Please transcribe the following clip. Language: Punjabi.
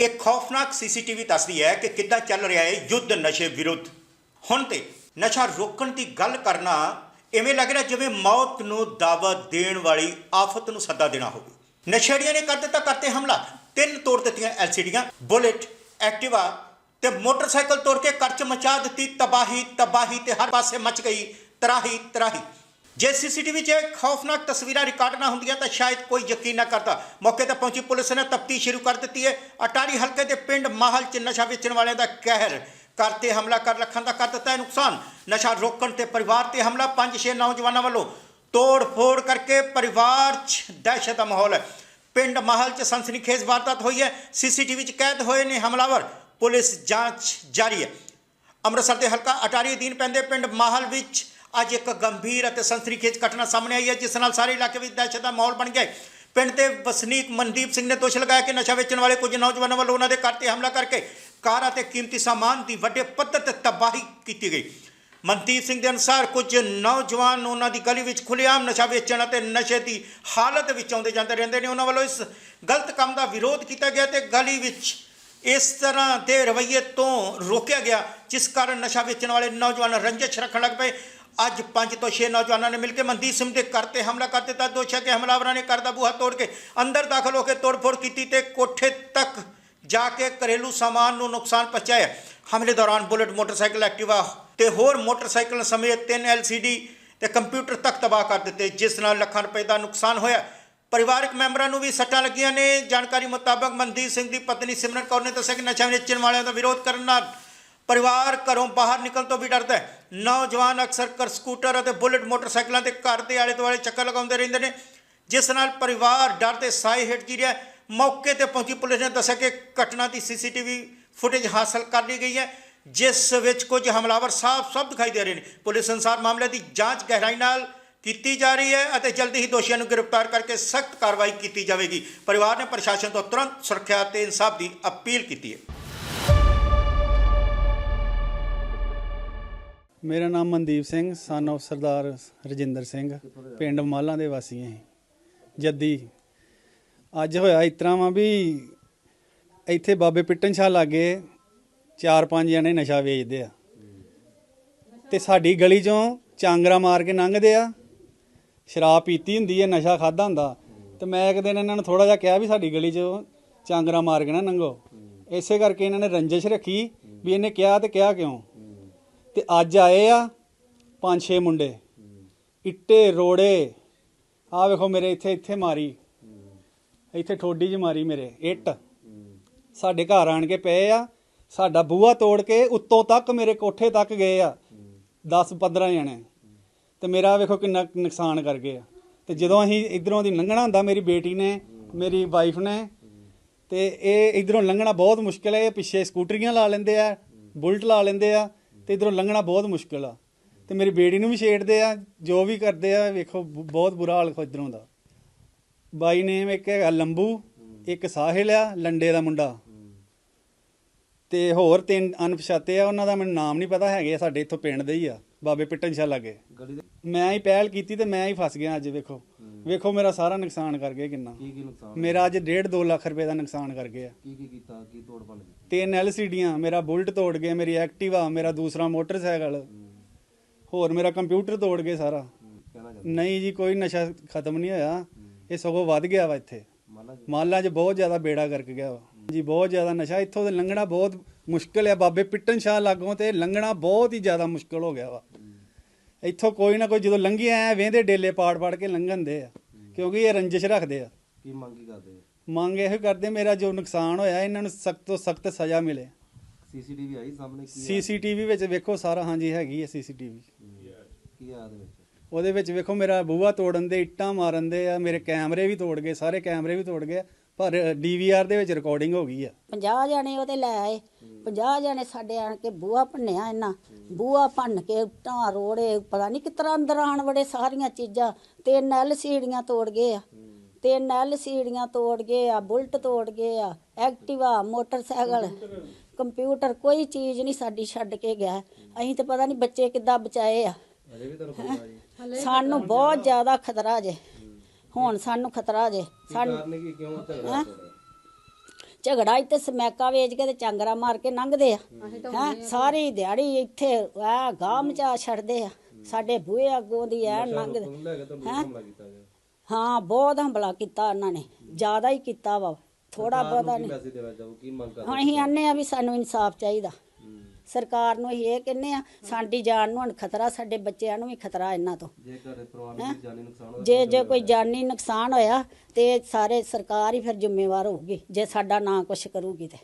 ਇੱਕ ਖੌਫਨਾਕ ਸੀਸੀਟੀਵੀ ਦੱਸਦੀ ਹੈ ਕਿ ਕਿੱਦਾਂ ਚੱਲ ਰਿਹਾ ਹੈ ਯੁੱਧ ਨਸ਼ੇ ਵਿਰੁੱਧ। ਹੁਣ ਤੇ ਨਸ਼ਾ ਰੋਕਣ ਦੀ ਗੱਲ ਕਰਨਾ ਐਵੇਂ ਲੱਗ ਰਿਹਾ ਜਿਵੇਂ ਮੌਤ ਨੂੰ ਦਾਵਤ ਦੇਣ ਵਾਲੀ ਆਫਤ ਨੂੰ ਸੱਦਾ ਦੇਣਾ ਹੋਵੇ। ਨਸ਼ੇੜੀਆਂ ਨੇ ਕਰ ਦਿੱਤਾ, ਕਰਤੇ ਹਮਲਾ। ਤਿੰਨ ਤੋੜ ਦਿੱਤੀਆਂ ਐਲਸੀਡੀਆਂ, ਬੁਲੇਟ, ਐਕਟਿਵਾ ਤੇ ਮੋਟਰਸਾਈਕਲ ਤੋੜ ਕੇ ਕਰਚ ਮਚਾ ਦਿੱਤੀ, ਤਬਾਹੀ ਤਬਾਹੀ ਤੇ ਹਰ ਪਾਸੇ ਮਚ ਗਈ, ਤਰਾਹੀ ਤਰਾਹੀ। ਜੇ ਸੀਸੀਟੀਵੀ 'ਚ ਇਹ ਖੌਫਨਾਕ ਤਸਵੀਰਾਂ ਰਿਕਾਰਡ ਨਾ ਹੁੰਦੀਆਂ ਤਾਂ ਸ਼ਾਇਦ ਕੋਈ ਯਕੀਨ ਨਾ ਕਰਦਾ। ਮੌਕੇ ਤੇ ਪਹੁੰਚੀ ਪੁਲਿਸ ਨੇ ਤਫਤੀਸ਼ ਸ਼ੁਰੂ ਕਰ ਦਿੱਤੀ ਹੈ। ਅਟਾਰੀ ਹਲਕੇ ਦੇ ਪਿੰਡ ਮਾਹਲ 'ਚ ਨਸ਼ਾ ਵੇਚਣ ਵਾਲਿਆਂ ਦਾ ਕਹਿਰ ਕਰਤੇ ਹਮਲਾ ਕਰ ਰੱਖਣ ਦਾ ਕਰ ਦਿੱਤਾ ਹੈ ਨੁਕਸਾਨ। ਨਸ਼ਾ ਰੋਕਣ ਤੇ ਪਰਿਵਾਰ ਤੇ ਹਮਲਾ, ਪੰਜ ਛੇ ਨੌਜਵਾਨਾਂ ਵੱਲੋਂ ਤੋੜ ਫੋੜ ਕਰਕੇ ਪਰਿਵਾਰ 'ਚ ਦਹਿਸ਼ਤ ਦਾ ਮਾਹੌਲ ਹੈ। ਪਿੰਡ ਮਾਹਲ 'ਚ ਸਨਸਨੀਖੇਜ਼ ਵਾਰਦਾਤ ਹੋਈ ਹੈ। ਸੀਸੀਟੀਵੀ 'ਚ ਕੈਦ ਹੋਏ ਨੇ ਹਮਲਾਵਰ। ਪੁਲਿਸ ਜਾਂਚ ਜਾਰੀ ਹੈ। ਅੰਮ੍ਰਿਤਸਰ ਦੇ ਹਲਕਾ ਅਟਾਰੀ ਅਧੀਨ ਪੈਂਦੇ ਪਿੰਡ ਮਾਹਲ ਵਿੱਚ ਅੱਜ ਇੱਕ ਗੰਭੀਰ ਅਤੇ ਸੰਸਰੀਖੇਜ ਘਟਨਾ ਸਾਹਮਣੇ ਆਈ ਹੈ, ਜਿਸ ਨਾਲ ਸਾਰੇ ਇਲਾਕੇ ਵਿੱਚ ਦਹਿਸ਼ਤ ਦਾ ਮਾਹੌਲ ਬਣ ਗਿਆ ਹੈ। ਪਿੰਡ ਦੇ ਵਸਨੀਕ ਮਨਦੀਪ ਸਿੰਘ ਨੇ ਦੋਸ਼ ਲਗਾਇਆ ਕਿ ਨਸ਼ਾ ਵੇਚਣ ਵਾਲੇ ਕੁਝ ਨੌਜਵਾਨਾਂ ਵੱਲੋਂ ਉਹਨਾਂ ਦੇ ਘਰ ਤੇ ਹਮਲਾ ਕਰਕੇ ਕਾਰਾਂ ਅਤੇ ਕੀਮਤੀ ਸਾਮਾਨ ਦੀ ਵੱਡੇ ਪੱਧਰ ਤੇ ਤਬਾਹੀ ਕੀਤੀ ਗਈ। ਮਨਦੀਪ ਸਿੰਘ ਦੇ ਅਨੁਸਾਰ ਕੁਝ ਨੌਜਵਾਨ ਉਹਨਾਂ ਦੀ ਗਲੀ ਵਿੱਚ ਖੁੱਲ੍ਹੇਆਮ ਨਸ਼ਾ ਵੇਚਣ ਅਤੇ ਨਸ਼ੇ ਦੀ ਹਾਲਤ ਵਿੱਚ ਆਉਂਦੇ ਜਾਂਦੇ ਰਹਿੰਦੇ ਨੇ। ਉਹਨਾਂ ਵੱਲੋਂ ਇਸ ਗਲਤ ਕੰਮ ਦਾ ਵਿਰੋਧ ਕੀਤਾ ਗਿਆ ਤੇ ਗਲੀ ਵਿੱਚ ਇਸ ਤਰ੍ਹਾਂ ਦੇ ਰਵੱਈਏ ਤੋਂ ਰੋਕਿਆ ਗਿਆ, ਜਿਸ ਕਾਰਨ ਨਸ਼ਾ ਵੇਚਣ ਵਾਲੇ ਨੌਜਵਾਨ ਰੰਜਿਸ਼ ਰੱਖਣ ਲੱਗ ਪਏ। ਅੱਜ ਪੰਜ ਤੋਂ ਛੇ ਨੌਜਵਾਨਾਂ ਨੇ ਮਿਲ ਕੇ ਮਨਦੀਪ ਸਿੰਘ ਦੇ ਘਰ ਤੇ ਹਮਲਾ ਕਰ ਦਿੱਤਾ ਦੋਸ਼ ਹੈ ਕਿ ਹਮਲਾਵਰਾਂ ਨੇ ਘਰ ਦਾ ਬੂਹਾ ਤੋੜ ਕੇ ਅੰਦਰ ਦਾਖਲ ਹੋ ਕੇ ਤੋੜਫੋੜ ਕੀਤੀ ਤੇ ਕੋਠੇ ਤੱਕ ਜਾ ਕੇ ਘਰੇਲੂ ਸਾਮਾਨ ਨੂੰ ਨੁਕਸਾਨ ਪਹੁੰਚਾਇਆ। ਹਮਲੇ ਦੌਰਾਨ ਬੁਲਟ, ਮੋਟਰਸਾਈਕਲ ਐਕਟਿਵਾ ਤੇ ਹੋਰ ਮੋਟਰਸਾਈਕਲ ਸਮੇਤ ਤਿੰਨ ਐਲਸੀਡੀ ਤੇ ਕੰਪਿਊਟਰ ਤੱਕ ਤਬਾਹ ਕਰ ਦਿੱਤੇ, ਜਿਸ ਨਾਲ ਲੱਖਾਂ ਰੁਪਏ ਦਾ ਨੁਕਸਾਨ ਹੋਇਆ। ਪਰਿਵਾਰਕ ਮੈਂਬਰਾਂ ਨੂੰ ਵੀ ਸੱਟਾਂ ਲੱਗੀਆਂ ਨੇ। ਜਾਣਕਾਰੀ ਮੁਤਾਬਕ ਮਨਦੀਪ ਸਿੰਘ ਦੀ ਪਤਨੀ ਸਿਮਰਨ ਕੌਰ ਨੇ ਦੱਸਿਆ ਕਿ ਨਸ਼ਾ ਵੇਚਣ ਵਾਲਿਆਂ ਦਾ ਵਿਰੋਧ ਕਰਨ ਨਾਲ ਪਰਿਵਾਰ ਘਰੋਂ ਬਾਹਰ ਨਿਕਲਣ ਤੋਂ ਵੀ ਡਰਦਾ ਹੈ। ਨੌਜਵਾਨ ਅਕਸਰ ਕਰ ਸਕੂਟਰ ਅਤੇ ਬੁਲਟ ਮੋਟਰਸਾਈਕਲਾਂ ਤੇ ਘਰ ਦੇ ਆਲੇ ਦੁਆਲੇ ਚੱਕਰ ਲਗਾਉਂਦੇ ਰਹਿੰਦੇ ਨੇ, ਜਿਸ ਨਾਲ ਪਰਿਵਾਰ ਡਰ ਦੇ ਸਾਏ ਹੇਠ ਜੀ ਰਿਹਾ ਮੌਕੇ ਤੇ ਪਹੁੰਚੀ ਪੁਲਿਸ ਨੇ ਦੱਸਿਆ ਕਿ ਘਟਨਾ ਦੀ ਸੀਸੀਟੀਵੀ ਫੁਟੇਜ ਹਾਸਲ ਕਰ ਲਈ ਗਈ ਹੈ, ਜਿਸ ਵਿੱਚ ਕੁਝ ਹਮਲਾਵਰ ਸਾਫ਼-ਸਾਫ਼ ਦਿਖਾਈ ਦੇ ਰਹੇ ਨੇ। ਪੁਲਿਸ ਅਨੁਸਾਰ ਮਾਮਲੇ ਦੀ ਜਾਂਚ ਗਹਿਰਾਈ ਨਾਲ ਕੀਤੀ ਜਾ ਰਹੀ ਹੈ ਅਤੇ ਜਲਦੀ ਹੀ ਦੋਸ਼ੀਆਂ ਨੂੰ ਗ੍ਰਿਫਤਾਰ ਕਰਕੇ ਸਖਤ ਕਾਰਵਾਈ ਕੀਤੀ ਜਾਵੇਗੀ। ਪਰਿਵਾਰ ਨੇ ਪ੍ਰਸ਼ਾਸਨ ਤੋਂ ਤੁਰੰਤ ਸੁਰੱਖਿਆ ਤੇ ਇਨਸਾਫ ਦੀ ਅਪੀਲ ਕੀਤੀ ਹੈ। ਮੇਰਾ ਨਾਮ ਮਨਦੀਪ ਸਿੰਘ ਸਨ of ਸਰਦਾਰ ਰਜਿੰਦਰ ਸਿੰਘ, ਪਿੰਡ ਮਾਲਾਂ ਦੇ ਵਾਸੀ ਹਾਂ ਜੱਦੀ, ਅੱਜ ਹੋਇਆ ਇਸ ਤਰ੍ਹਾਂ ਵਾ ਵੀ ਇੱਥੇ ਬਾਬੇ ਪਿੱਟਨ ਸ਼ਾਹ ਲਾਗੇ ਚਾਰ ਪੰਜ ਜਣੇ ਨਸ਼ਾ ਵੇਚਦੇ ਆ। ਤੇ ਸਾਡੀ ਗਲੀ ਚੋਂ ਚਾਂਗਰਾ ਮਾਰ ਕੇ ਲੰਘਦੇ ਆ। ਸ਼ਰਾਬ ਪੀਤੀ ਹੁੰਦੀ ਹੈ ਨਸ਼ਾ ਖਾਦਾ ਹੁੰਦਾ। ਤੇ ਮੈਂ ਇੱਕ ਦਿਨ ਇਹਨਾਂ ਨੂੰ ਥੋੜਾ ਜਿਹਾ ਕਿਹਾ ਵੀ ਸਾਡੀ ਗਲੀ ਚੋਂ ਚਾਂਗਰਾ ਮਾਰ ਕੇ ਨਾ ਲੰਘੋ। ਇਸੇ ਕਰਕੇ ਇਹਨਾਂ ਨੇ ਰੰਜਿਸ਼ ਰੱਖੀ ਵੀ ਇਹਨੇ ਕਿਹਾ ਤੇ ਕਿਹਾ ਕਿਉਂ? ਤੇ ਅੱਜ ਆਏ ਆ ਪੰਜ ਛੇ ਮੁੰਡੇ। ਇੱਟੇ, ਰੋੜੇ ਆ ਵੇਖੋ ਮੇਰੇ ਇੱਥੇ ਇੱਥੇ ਮਾਰੀ। ਇੱਥੇ ਠੋਡੀ 'ਚ ਮਾਰੀ ਮੇਰੇ, ਇੱਟ। ਸਾਡੇ ਘਰ ਆਣ ਕੇ ਪਏ ਆ, ਸਾਡਾ ਬੂਹਾ ਤੋੜ ਕੇ ਉੱਤੋਂ ਤੱਕ ਮੇਰੇ ਕੋਠੇ ਤੱਕ ਗਏ ਆ 10 15 ਜਣੇ। ਤੇ ਮੇਰਾ ਵੇਖੋ ਕਿੰਨਾ ਕੁ ਨੁਕਸਾਨ ਕਰ ਗਏ ਆ। ਤੇ ਜਦੋਂ ਅਸੀਂ ਇਧਰੋਂ ਦੀ ਲੰਘਣਾ ਹੁੰਦਾ, ਮੇਰੀ ਬੇਟੀ ਨੇ, ਮੇਰੀ ਵਾਈਫ ਨੇ, ਤੇ ਇਹ ਇਧਰੋਂ ਲੰਘਣਾ ਬਹੁਤ ਮੁਸ਼ਕਿਲ ਹੈ। ਇਹ ਪਿੱਛੇ ਸਕੂਟਰੀਆਂ ਲਾ ਲੈਂਦੇ ਆ, ਬੁਲਟ ਲਾ ਲੈਂਦੇ ਆ ਤੇ ਇਧਰੋਂ ਲੰਘਣਾ ਬਹੁਤ ਮੁਸ਼ਕਿਲ ਆ। ਤੇ ਮੇਰੀ ਬੇਟੀ ਨੂੰ ਵੀ ਛੇੜਦੇ ਆ ਜੋ ਵੀ ਕਰਦੇ ਆ ਵੇਖੋ ਬਹੁਤ ਬੁਰਾ ਹਾਲ ਇਧਰੋਂ ਦਾ। ਬਾਈ ਨੇਮ ਇੱਕ ਹੈਗਾ ਲੰਬੂ ਇੱਕ ਸਾਹਿਲ ਆ ਲੰਡੇ ਦਾ ਮੁੰਡਾ। ਤੇ ਹੋਰ ਤਿੰਨ ਅਣਪਛਾਤੇ ਆ ਉਹਨਾਂ ਦਾ ਮੈਨੂੰ ਨਾਮ ਨਹੀਂ ਪਤਾ ਹੈਗੇ ਸਾਡੇ ਇੱਥੋਂ ਪਿੰਡ ਦੇ ਹੀ ਆ ਬਾਬੇ ਪਿੱਟਨ ਸ਼ਾਹ ਲਾਗੇ ਮੈਂ ਹੀ ਪਹਿਲ ਕੀਤੀ ਤੇ ਮੈਂ ਹੀ ਫਸ ਗਿਆ ਅੱਜ ਵੇਖੋ। ਵੇਖੋ ਮੇਰਾ ਸਾਰਾ ਨੁਕਸਾਨ ਕਰ ਗਏ ਕਿੰਨਾ। ਕੀ ਕੀ ਨੁਕਸਾਨ ਮੇਰਾ ਅੱਜ 1.5 2 ਲੱਖ ਰੁਪਏ ਦਾ ਨੁਕਸਾਨ ਕਰ ਗਏ ਆ ਕੀ ਕੀ ਕੀਤਾ ਕੀ ਤੋੜ ਕੀਤੀ? ਤਿੰਨ ਐਲਸੀਡੀਆਂ, ਮੇਰਾ ਬੁਲਟ ਤੋੜ ਗਏ, ਮੇਰੀ ਐਕਟਿਵਾ, ਮੇਰਾ ਦੂਸਰਾ ਮੋਟਰਸਾਈਕਲ। ਹੋਰ ਮੇਰਾ ਕੰਪਿਊਟਰ ਤੋੜ ਗਏ ਸਾਰਾ। ਨਹੀਂ ਜੀ, ਕੋਈ ਨਸ਼ਾ ਖਤਮ ਨਹੀਂ ਹੋਇਆ। ਇਹ ਸਗੋਂ ਵੱਧ ਗਿਆ ਵਾ ਇੱਥੇ। ਮਾਲਾ 'ਚ ਬਹੁਤ ਜ਼ਿਆਦਾ ਬੇੜਾ ਕਰਕੇ ਗਿਆ ਵਾ। ਜੀ, ਬਹੁਤ ਜ਼ਿਆਦਾ ਨਸ਼ਾ। ਇੱਥੋਂ ਦੇ ਲੰਘਣਾ ਬਹੁਤ ਮੁਸ਼ਕਲ ਹੈ ਬਾਬੇ ਪਿੱਟਨ ਸ਼ਾਹ ਲਾਗੋਂ ਤੇ ਲੰਘਣਾ ਬਹੁਤ ਹੀ ਜ਼ਿਆਦਾ ਮੁਸ਼ਕਲ ਹੋ ਗਿਆ ਵਾ। ਇੱਥੋਂ ਕੋਈ ਨਾ ਕੋਈ ਜਦੋਂ ਲੰਘਿਆ ਆਇਆ ਵੇਂਦੇ ਡੇਲੇ ਪਾੜ ਪਾੜ ਕੇ ਲੰਘਣ ਦੇ ਆ। ਕਿਉਂਕਿ ਇਹ ਰੰਜਿਸ਼ ਰੱਖਦੇ ਆ। ਕੀ ਮੰਗੀ ਕਰਦੇ ਮੰਗ ਇਹੋ ਕਰਦੇ ਮੇਰਾ ਜੋ ਨੁਕਸਾਨ ਹੋਇਆ ਇਹਨਾਂ ਨੂੰ ਸਖਤ ਤੋਂ ਸਖਤ ਸਜ਼ਾ ਮਿਲੇ। ਸੀਸੀਟੀਵੀ ਆਈ ਸਾਹਮਣੇ ਕੀ ਆ? ਸੀਸੀਟੀਵੀ ਵਿੱਚ ਵੇਖੋ ਸਾਰਾ ਹਾਂਜੀ ਹੈਗੀ ਹੈ ਸੀਸੀਟੀਵੀ। ਕੀ ਆ ਉਹਦੇ ਵਿੱਚ? ਉਹਦੇ ਵਿੱਚ ਵੇਖੋ ਮੇਰਾ ਬੂਹਾ ਤੋੜਨ ਦੇ ਇੱਟਾਂ ਮਾਰਨ ਦੇ ਆ ਮੇਰੇ ਕੈਮਰੇ ਵੀ ਤੋੜ ਗਏ ਸਾਰੇ ਕੈਮਰੇ ਵੀ ਤੋੜ ਗਏ ਪਰ ਡੀਵੀਆਰ ਦੇ ਵਿੱਚ ਰਿਕਾਰਡਿੰਗ ਹੋ ਗਈ ਆ। 50 ਜਣੇ ਉਹਦੇ ਲੈ ਆਏ 50 ਜਣੇ ਸਾਡੇ ਆਣ ਕੇ ਬੂਹਾ ਭੰਨਿਆ ਇਹਨਾਂ ਬੂਹਾ ਭੰਨ ਕੇ ਢਾਂ ਰੋੜੇ ਪਤਾ ਨਹੀਂ ਕਿਤਰਾ ਅੰਦਰ ਆਣ ਵੜੇ ਸਾਰੀਆਂ ਚੀਜ਼ਾਂ ਤਿੰਨ ਐਲ ਸੀੜੀਆਂ ਤੋੜ ਗਏ ਆ। ਤਿੰਨ ਐਲ ਸੀੜੀਆਂ ਤੋੜ ਗਏ ਆ ਬੁਲਟ ਤੋੜ ਗਏ ਆ ਐਕਟਿਵਾ ਮੋਟਰਸਾਈਕਲ ਕੰਪਿਊਟਰ ਕੋਈ ਚੀਜ਼ ਨਹੀਂ ਸਾਡੀ ਛੱਡ ਕੇ ਗਿਆ। ਅਸੀਂ ਤਾਂ ਪਤਾ ਨਹੀਂ ਬੱਚੇ ਕਿੱਦਾਂ ਬਚਾਏ ਆ। ਅਜੇ ਵੀ ਤੁਹਾਨੂੰ ਪਤਾ ਜੀ। ਸਾਨੂੰ ਬਹੁਤ ਜ਼ਿਆਦਾ ਖਤਰਾ ਜੇ। ਹੁਣ ਸਾਨੂੰ ਖਤਰਾ ਜੇ। ਸਾਨੂੰ ਕਾਰਨ ਕੀ ਕਿਉਂ ਝਗੜਾ ਇੱਥੇ ਸਮੈਕਾ ਵੇਚ ਕੇ ਤੇ ਚਾਂਗਰਾ ਮਾਰ ਕੇ ਲੰਘਦੇ ਆ। ਹੈ? ਸਾਰੀ ਦਿਹਾੜੀ ਇੱਥੇ ਆ ਗਾਹ ਮਚਾ ਛੱਡਦੇ ਆ। ਸਾਡੇ ਬੂਹੇ ਅੱਗੋਂ ਦੀ ਐ ਲੰਘਦੇ। ਹੈਂ? ਹਾਂ ਬਹੁਤ ਹਮਲਾ ਕੀਤਾ ਉਹਨਾਂ ਨੇ। ਜ਼ਿਆਦਾ ਹੀ ਕੀਤਾ ਵਾ। ਥੋੜਾ ਬਹੁਤਾ ਨਹੀਂ। ਮੈਸੇਜ ਦੇਣਾ ਚਾਹੋ ਕੀ ਮੰਗ ਕਰਦੇ ਹੁਣ ਅਸੀਂ ਆਨੇ ਆ ਵੀ ਸਾਨੂੰ ਇਨਸਾਫ ਚਾਹੀਦਾ। ਹੂੰ। ਸਰਕਾਰ ਨੂੰ ਅਸੀਂ ਇਹ ਕਹਿੰਨੇ ਆ ਸਾਡੀ ਜਾਨ ਨੂੰ ਹੁਣ ਖਤਰਾ ਸਾਡੇ ਬੱਚਿਆਂ ਨੂੰ ਵੀ ਖਤਰਾ ਇਹਨਾਂ ਤੋਂ। ਜੇ ਘਰ ਪਰਿਵਾਰ ਨੂੰ ਕੋਈ ਜਾਨੀ ਨੁਕਸਾਨ ਹੋਇਆ ਜੇ ਜੇ ਕੋਈ ਜਾਨੀ ਨੁਕਸਾਨ ਹੋਇਆ ਤੇ ਸਾਰੇ ਸਰਕਾਰ ਹੀ ਫਿਰ ਜ਼ਿੰਮੇਵਾਰ ਹੋਊਗੀ ਜੇ ਸਾਡਾ ਨਾਂ ਕੁਛ ਕਰੂਗੀ ਤੇ।